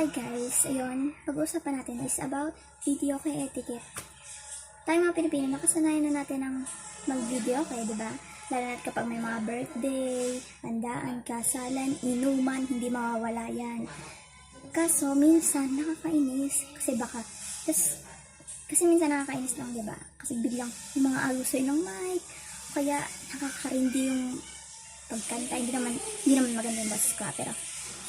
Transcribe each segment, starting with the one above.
Hi guys, ayun, pag-uusapan natin is about video kay etiquette. Tayo mga Pilipino, nakasanayan na natin ang mag-video kay, di ba? Lalo na kapag may mga birthday, handaan, kasalan, inuman, hindi mawawala yan. Kaso, minsan, nakakainis. Kasi baka, tas, kasi minsan nakakainis lang, di ba? Kasi biglang yung mga alusoy ng mic, kaya nakakarindi yung pagkanta. Hindi naman, hindi naman maganda yung boses ko, ah, pero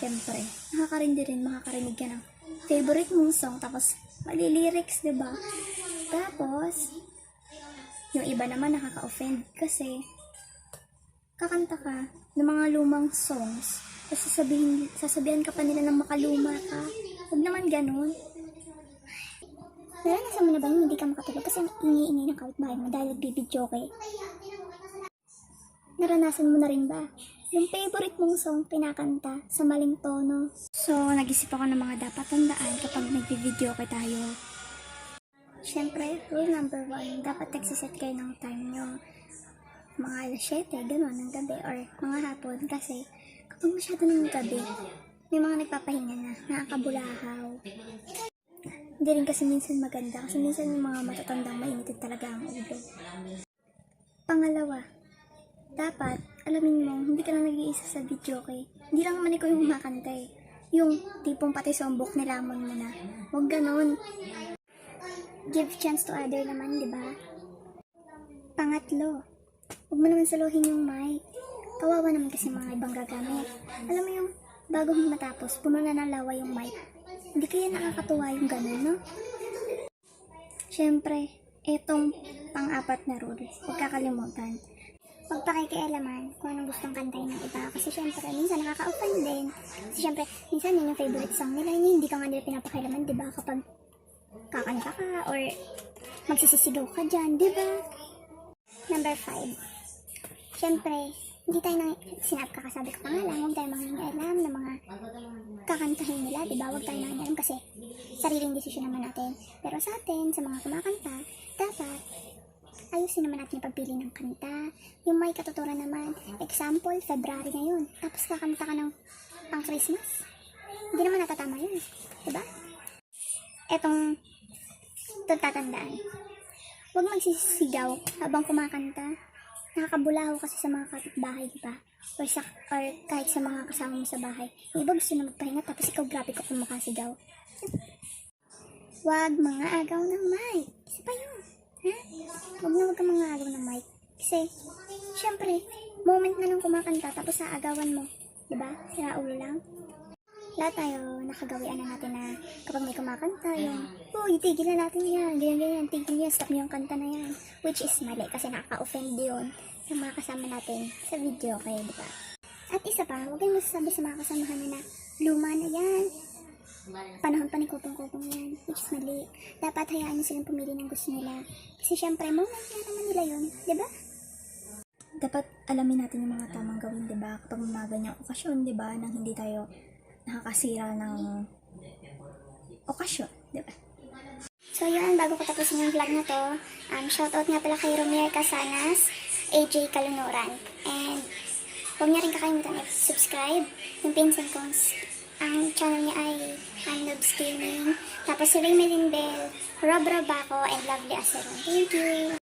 syempre, nakakarindi rin, makakarinig ka ng favorite mong song, tapos mali lyrics, di ba? Tapos, yung iba naman nakaka-offend kasi kakanta ka ng mga lumang songs, tapos sasabihin, sasabihan ka pa nila ng makaluma ka. Huwag naman ganun. Naranasan mo na ba yung hindi ka makatulog kasi ang ingay-ingay ng kapitbahay mo dahil nagbibidyo kay? Naranasan mo na rin ba? Yung favorite mong song pinakanta sa maling tono. So, nag-isip ako ng mga dapat tandaan kapag nagbi-video kay tayo. Siyempre, rule number one, dapat nagsiset kayo ng time nyo. Mga alas 7, gano'n, ng gabi, or mga hapon, kasi kapag masyado ng gabi, may mga nagpapahinga na, nakakabulahaw. Hindi rin kasi minsan maganda, kasi minsan yung mga matatandang mainitin talaga ang ulo. Pangalawa, dapat, alamin mo, hindi ka lang nag-iisa sa video kay. Hindi lang naman ikaw yung kumakanta eh. Yung tipong pati sombok nilamon mo na. Huwag ganon. Give chance to other naman, di ba? Pangatlo, huwag mo naman saluhin yung mic. Kawawa naman kasi mga ibang gagamit. Alam mo yung bago mo matapos, puno na ng lawa yung mic. Hindi kaya nakakatuwa yung ganun, no? Siyempre, etong pang-apat na rule, huwag kakalimutan. Huwag pakikialaman kung anong gustong kantahin ng iba. Kasi syempre, minsan nakaka-offend din. Kasi syempre, minsan yun yung favorite song nila. Yun, hindi ka nga nila pinapakialaman, di ba? Kapag kakanta ka or magsisisigaw ka dyan, di ba? Number five. Syempre, hindi tayo nang sinap kakasabi ko pa nga lang, huwag tayo mangingialam ng mga kakantahin nila, di ba? Huwag tayo mangingialam kasi sariling desisyon naman natin. Pero sa atin, sa mga kumakanta, dapat ayusin naman natin yung pagpili ng kanta. Yung may katuturan naman. Example, February ngayon. Tapos kakanta ka ng pang Christmas. Hindi naman natatama yun. Diba? Etong itong tatandaan. Huwag magsisigaw habang kumakanta. Nakakabulaho kasi sa mga kapitbahay, di ba? Or, sa, or kahit sa mga kasama mo sa bahay. Yung iba gusto na magpahinga tapos ikaw grabe ka kung makasigaw. Huwag mga agaw ng mic. Isa pa yun. Ha? Huwag na huwag ka mga agaw ng mic. Kasi, syempre, moment na lang kumakanta tapos sa agawan mo. Diba? Sira ulo lang. Lahat tayo, nakagawian na natin na kapag may kumakanta, yung, uy, tigil na natin yan, ganyan, ganyan, tigil niya, stop niyo yung kanta na yan. Which is mali, kasi nakaka-offend yun sa mga kasama natin sa video kayo, di ba? At isa pa, huwag kayong masasabi sa mga kasamahan na luma na yan, panahon pa ni yan, which is mali. Dapat hayaan nyo silang pumili ng gusto nila. Kasi syempre, moment na naman nila yun, di ba? Dapat alamin natin yung mga tamang gawin, di ba? Kapag mga ganyang okasyon, di ba? Nang hindi tayo nakakasira ng okasyon, di ba? So yun, bago ko tapusin yung vlog na to, um, shoutout nga pala kay Romier Casanas, AJ Kalunuran, and huwag niya rin kakalimutan i-subscribe. Yung pinsan ko, ang channel niya ay Unlobs Gaming. Tapos si Ray Melinbel, Rob Robaco, and Lovely Aceron. Thank you!